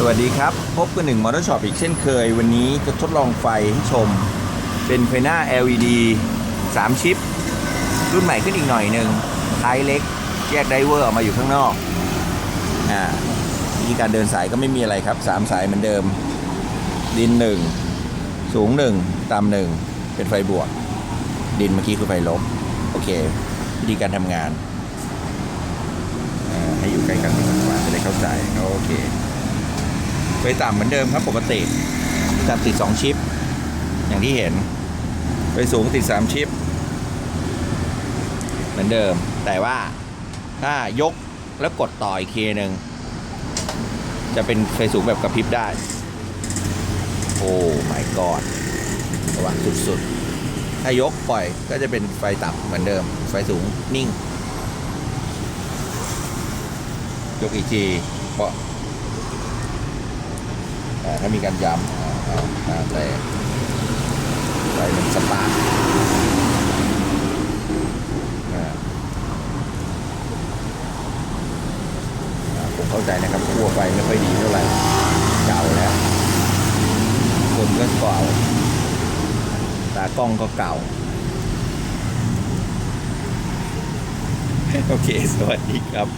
สวัสดีครับ พบกันหนึ่งมอเตอร์ช็อปอีกเช่นเคย วันนี้จะทดลองไฟให้ชม เป็นไฟหน้า LED 3 ชิป รุ่นใหม่ขึ้นอีกหน่อยหนึ่งท้ายเล็ก แยกไดเวอร์ออกมาอยู่ข้างนอกอ่าวิธีการเดินสายก็ไม่มีอะไรครับ 3 สายเหมือนเดิม ดิน 1 สูง 1 ต่ำ1เป็นไฟบวก ดินเมื่อกี้คือไฟลบ โอเค วิธีการทำงาน ให้อยู่ใกล้กันดีกว่าจะได้เข้าใจโอเค ไฟต่ำเหมือนเดิมครับปกติต่ำติด 2 ชิป อย่างที่เห็นไฟสูงติด 3 ชิป เหมือนเดิม แต่ว่าถ้ายกแล้วกดต่ออีกทีหนึ่งจะเป็นไฟสูงแบบกระพริบได้ โอ้ my god สว่างสุดๆ ถ้ายกปล่อยก็จะเป็นไฟต่ำเหมือนเดิม ไฟสูงนิ่ง ยกอีกทีเบาะ อ่าถ้ามีการย้ำแต่ไฟมันสปาร์คอ่าอ่าผมเข้าใจนะครับขั้วไฟไม่ค่อยดีเท่าไหร่เก่าแล้ว คนก็เก่า ตากล้องก็เก่า โอเค สวัสดีครับ